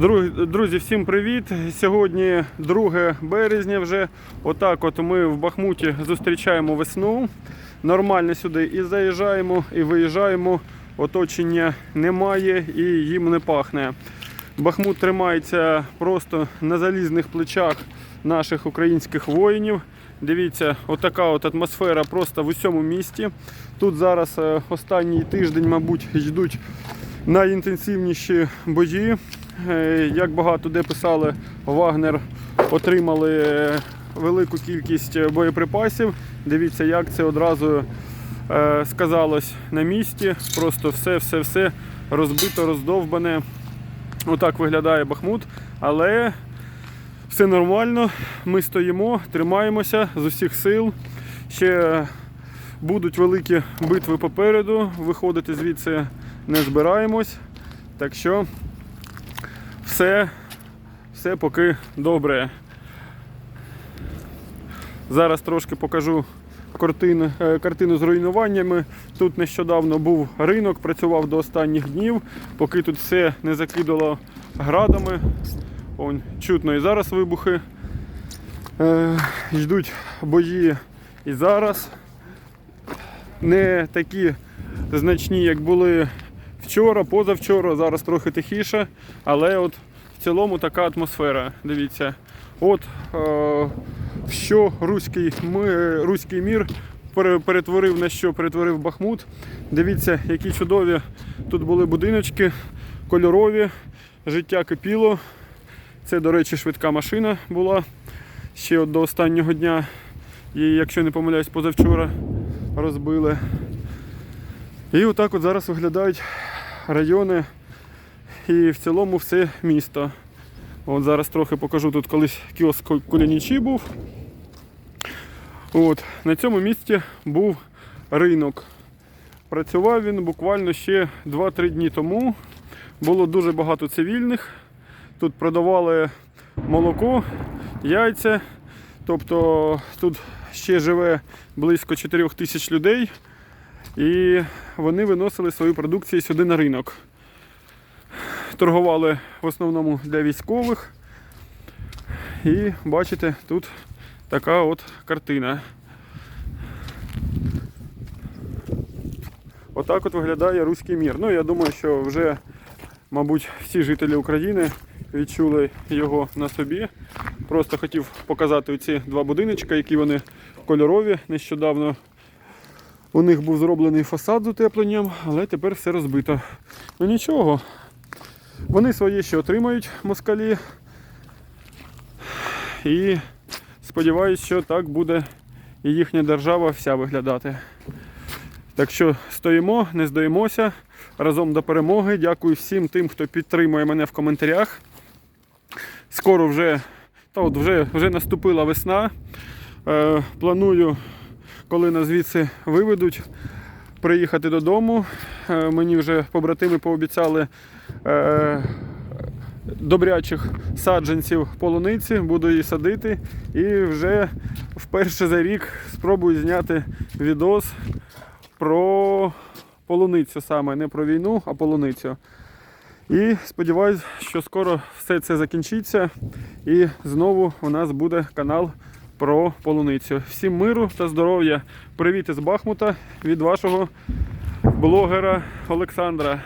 Дру- Друзі, всім привіт! Сьогодні 2 березня вже. Отак от ми в Бахмуті зустрічаємо весну. Нормально сюди і заїжджаємо, і виїжджаємо. Оточення немає і їм не пахне. Бахмут тримається просто на залізних плечах наших українських воїнів. Дивіться, отака от атмосфера просто в усьому місті. Тут зараз е, останній тиждень, мабуть, йдуть найінтенсивніші бої. Е, Як багато де писали, Вагнер отримали велику кількість боєприпасів. Дивіться, як це одразу е, сказалось на місті. Просто все, все, все розбито, роздовбане. Отак виглядає Бахмут. Але все нормально. Ми стоїмо, тримаємося з усіх сил. Ще будуть великі битви попереду. Виходити звідси не збираємось. Так що все, все поки добре. Зараз трошки покажу картину, е, картину з руйнуваннями. Тут нещодавно був ринок, працював до останніх днів, поки тут все не закидало градами. Он, чутно і зараз вибухи. Е, йдуть бої і зараз. Не такі значні, як були вчора, позавчора, зараз трохи тихіше, але от в цілому така атмосфера. Дивіться, от е, що руський, ми, руський мір перетворив на що перетворив Бахмут. Дивіться, які чудові тут були будиночки, кольорові, життя кипіло. Це, до речі, швидка машина була ще от до останнього дня. Її, якщо не помиляюсь, позавчора розбили. І отак от зараз виглядають райони і в цілому все місто. От зараз трохи покажу тут колись кіоск Кулінічі був. От, на цьому місці був ринок. Працював він буквально ще 2-3 дні тому. Було дуже багато цивільних. Тут продавали молоко, яйця. Тобто тут ще живе близько 4 тисяч людей. І вони виносили свою продукцію сюди на ринок. Торгували в основному для військових. І бачите, тут така от картина. Отак от виглядає руський мір. Ну, я думаю, що вже, мабуть, всі жителі України відчули його на собі. Просто хотів показати оці два будиночка, які вони кольорові. Нещодавно у них був зроблений фасад з утепленням, але тепер все розбито. Ну нічого. Вони своє ще отримають москалі. І сподіваюся, що так буде і їхня держава вся виглядати. Так що стоїмо, не здаємося. Разом до перемоги. Дякую всім тим, хто підтримує мене в коментарях. Скоро вже, та от вже, вже наступила весна. Е, планую, коли нас звідси виведуть, приїхати додому. Е, мені вже побратими пообіцяли добрячих саджанців полуниці, буду її садити. І вже вперше за рік спробую зняти відос про полуницю саме, не про війну, а полуницю. І сподіваюся, що скоро все це закінчиться. І знову у нас буде канал про полуницю. Всім миру та здоров'я. Привіт із Бахмута від вашого блогера Олександра.